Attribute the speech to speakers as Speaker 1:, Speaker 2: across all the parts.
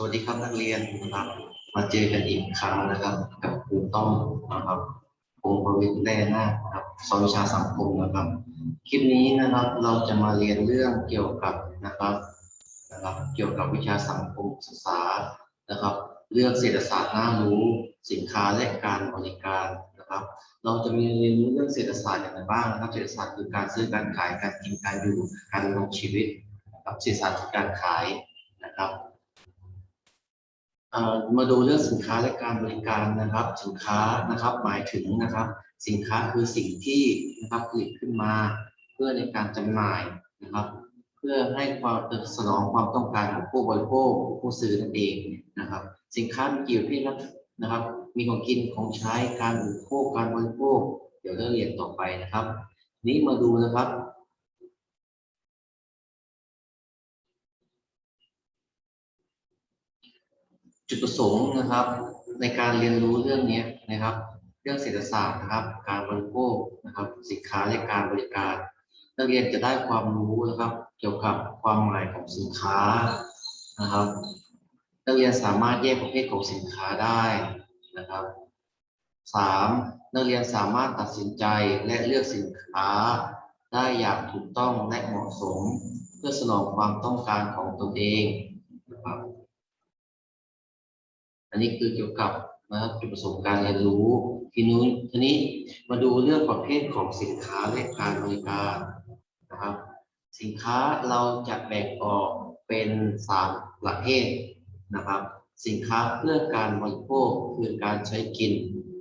Speaker 1: สวัสดีครับนักเรียนนะครับ มาเจอกันอีกครั้งนะครับ กับครูต้อมนะครับพงศ์ประวิตรแร่นาคนะครับสอนวิชาสังคมนะครับ คลิปนี้นะครับเราจะมาเรียนเรื่องเกี่ยวกับนะครับนะครับ เกี่ยวกับวิชาสังคมศึกษานะครับ เรื่องเศรษฐศาสตร์น่ารู้สินค้าและการบริการนะครับ เราจะมีเรียนรู้เรื่องเศรษฐศาสตร์อย่างไรบ้างนะครับ เศรษฐศาสตร์คือการซื้อการขายการกินการอยู่การดำรงชีวิตนะครับเศรษฐศาสตร์คือการขายนะครับ มาดูเรื่องสินค้าและการบริการนะครับ สินค้านะครับหมายถึงนะครับ สินค้าคือสิ่งที่นะครับผลิตขึ้นมา เพื่อในการจำหน่ายนะครับ เพื่อให้ความสนองความต้องการของผู้บริโภคผู้ซื้อนั่นเองนะครับ สินค้ามีกี่ประเภทนะครับ มีของกินของใช้การบริโภคการบริโภค เดี๋ยวเราเรียนต่อไปนะครับ นี้มาดูนะครับ จุดประสงค์นะครับ ในการเรียนรู้เรื่องนี้นะครับ เรื่องเศรษฐศาสตร์นะครับ การบริโภคนะครับ สินค้าและการบริการ นักเรียนจะได้ความรู้นะครับ เกี่ยวกับความหมายของสินค้านะครับ นักเรียนสามารถแยกประเภทของสินค้าได้นะครับสามนักเรียนสามารถตัดสินใจและเลือกสินค้า ได้อย่างถูกต้องและเหมาะสม เพื่อสนองความต้องการของตนเองนะครับ อันนี้คือเกี่ยวกับนะครับจุดประสงค์การเรียนรู้ ทีนู้นทีนี้มาดูเรื่องประเภทของสินค้าและการบริการนะครับ สินค้าเราจะแบ่งออกเป็นสามประเภทนะครับ สินค้าเพื่อการบริโภคคือการใช้กิน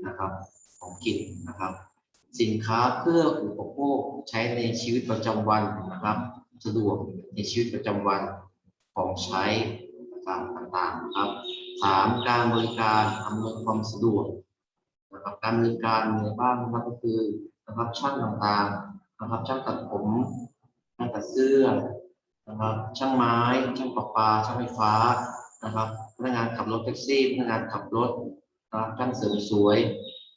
Speaker 1: นะครับของกินนะครับ สินค้าเพื่ออุปโภคใช้ในชีวิตประจำวันนะครับสะดวกในชีวิตประจำวันของใช้ต่างๆนะครับ สามการบริการอำนวยความสะดวกนะครับการบริการในบ้านนะครับก็คือนะครับช่างต่างๆนะครับช่างตัดผมช่างตัดเสื้อนะครับช่างไม้ช่างประปาช่างไฟฟ้านะครับพนักงานขับรถแท็กซี่พนักงานขับรถนะครับช่างเสริมสวย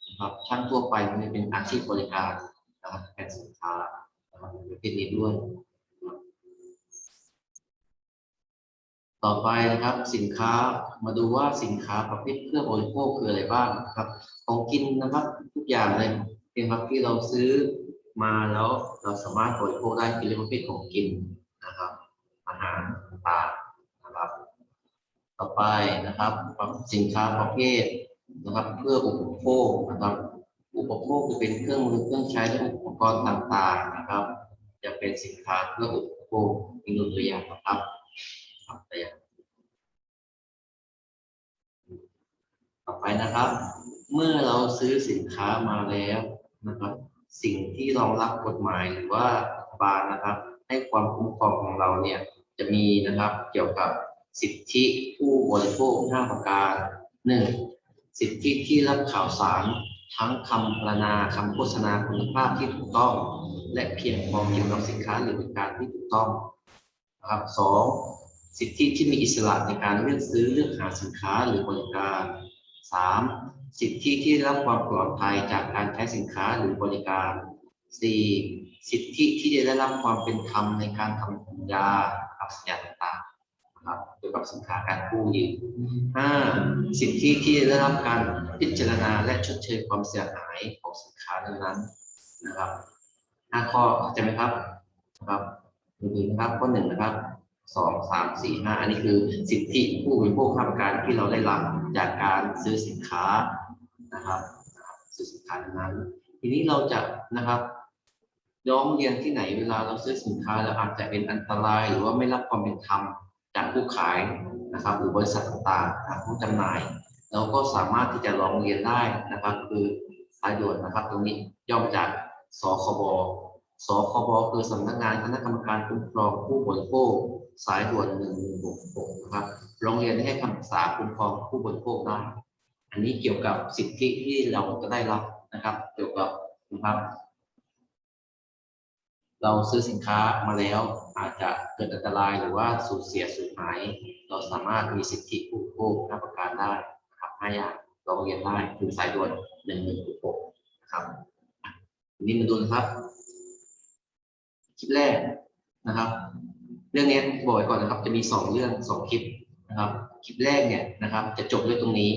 Speaker 1: นะครับช่างทั่วไปมันเป็นอาชีพบริการนะครับแทนสินค้านะครับในประเภทนี้ด้วย ต่อไปนะครับสินค้ามาดูว่าสินค้าประเภทเครื่องบริโภคคืออะไรบ้างนะครับ ของกินนะครับทุกอย่างเลยเป็นครับที่เราซื้อมาแล้วเราสามารถบริโภคได้เป็นเรื่องประเภทของกินนะครับ อาหารต่างๆนะครับ ต่อไปนะครับสินค้าประเภทนะครับ เพื่ออุปโภคนะครับ อุปโภคคือเป็นเครื่องมือเครื่องใช้และอุปกรณ์ต่างๆนะครับ จะเป็นสินค้าเพื่ออุปโภคมีตัวอย่างนะครับ ตัวอย่างต่อไปนะครับ เมื่อเราซื้อสินค้ามาแล้วนะครับ สิ่งที่รองรับกฎหมายหรือว่ารัฐบาลนะครับ ให้ความคุ้มครองของเราเนี่ยจะมีนะครับเกี่ยวกับสิทธิผู้บริโภค5ประการหนึ่งสิทธิที่รับข่าวสารทั้งคำพรรณนาคำโฆษณาคุณภาพที่ถูกต้อง และเพียงพอเกี่ยวกับสินค้าหรือบริการที่ถูกต้องนะครับสอง สิทธิที่มีอิสระในการเลือกซื้อเลือกหาสินค้าหรือบริการสามสิทธิที่รับความปลอดภัยจากการใช้สินค้าหรือบริการสี่สิทธิที่จะได้รับความเป็นธรรมในการทำสัญญากับสัญญาต่างๆนะครับเกี่ยวกับสินค้าการกู้ยืมห้าสิทธิที่จะได้รับการพิจารณาและชดเชยความเสียหายของสินค้านั้นๆนะครับห้าข้อเข้าใจไหมครับนะครับดูดีนะครับข้อหนึ่งนะครับ สองสามสี่ห้าอันนี้คือสิทธิผู้บริโภคข้าประการที่เราได้รับจากการซื้อสินค้านะครับซื้อสินค้านั้น ทีนี้เราจะนะครับย้องเรียนที่ไหนเวลาเราซื้อสินค้าแล้วอาจจะเป็นอันตรายหรือว่าไม่รับความเป็นธรรมจากผู้ขายนะครับ หรือบริษัทต่างๆทางผู้จำหน่าย เราก็สามารถที่จะร้องเรียนได้นะครับ คือสายด่วนนะครับ ตรงนี้ย่อมจากสคบ สคบคือสำนักงานคณะกรรมการคุ้มครองผู้บริโภคสายด่วนหนึ่งหกหกนะครับโรงเรียนให้คำปรึกษาคุ้มครองผู้บริโภคได้ อันนี้เกี่ยวกับสิทธิที่เราจะได้รับนะครับ เกี่ยวกับนะครับ เราซื้อสินค้ามาแล้วอาจจะเกิดอันตรายหรือว่าสูญเสียสูญหาย เราสามารถมีสิทธิผู้บริโภครับประการได้นะครับห้าอย่างเราเรียนได้คือสายด่วนหนึ่งหนึ่งหกนะครับนี้มาดูนะครับ คลิปแรกนะครับ เรื่องนี้บอกไว้ก่อนนะครับ จะมีสองเรื่องสองคลิปนะครับคลิปแรกเนี่ยนะครับ จะจบด้วยตรงนี้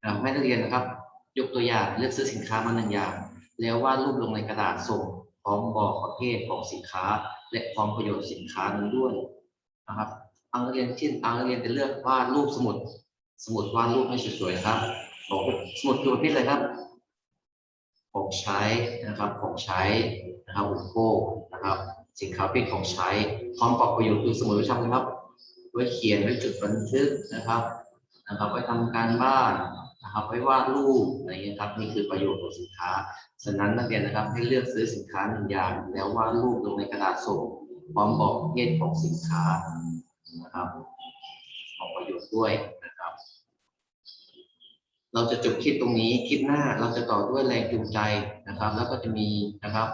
Speaker 1: นะครับให้นักเรียนนะครับ ยกตัวอย่างเลือกซื้อสินค้ามาหนึ่งอย่าง แล้ววาดรูปลงในกระดาษส่งพร้อมบอกประเภทของสินค้า และพร้อมประโยชน์สินค้านั้นด้วยนะครับอานักเรียนเช่นเอานักเรียนจะเลือกวาดรูปสมุด สมุดวาดรูปให้สวยๆนะครับของสมุดคือประเภทอะไรครับ ของใช้นะครับของใช้นะครับอุปโภคนะครับ สินค้าเป็นของใช้พร้อมประกอบประโยชน์คือสมุดไว้ทำนะครับ ไว้เขียนไว้จดบันทึกนะครับนะครับ ไว้ทำการบ้านนะครับไว้วาดรูปอะไรเงี้ยครับนี่คือประโยชน์ของสินค้าฉะนั้นนักเรียนนะครับให้เลือกซื้อสินค้าหนึ่งอย่างแล้ววาดรูปลงในกระดาษส่งพร้อมบอกเภทของสินค้านะครับของประโยชน์ด้วยนะครับ เราจะจบคลิปตรงนี้คลิปหน้าเราจะต่อด้วยแรงจูงใจนะครับ แล้วก็จะมีนะครับ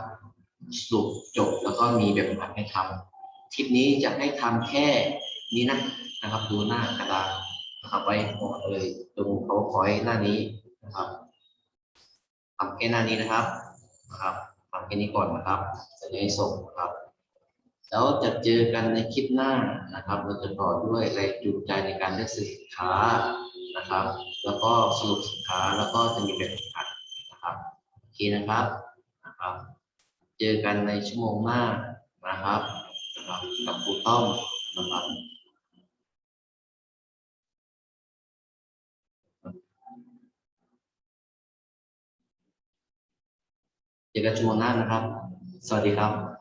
Speaker 1: สรุปจบแล้วก็มีแบบฝึกหัดให้ทำคลิปนี้จะให้ทำแค่นี้นะนะครับ ดูหน้ากระดาษนะครับไว้หมดเลยตรงเขาคอยหน้านี้นะครับทำแค่หน้านี้นะครับนะครับทำแค่นี้ก่อนนะครับจะได้ส่งนะครับแล้วจะเจอกันในคลิปหน้านะครับ เราจะต่อด้วยแรงจูงใจในการเลือกสินค้านะครับ แล้วก็สรุปสินค้าแล้วก็จะมีแบบฝึกหัดนะครับโอเคนะครับนะครับ เจอกันในชั่วโมงหน้านะครับนะครับกับครูต้อมนะครับเจอกันชั่วโมงหน้านะครับ สวัสดีครับ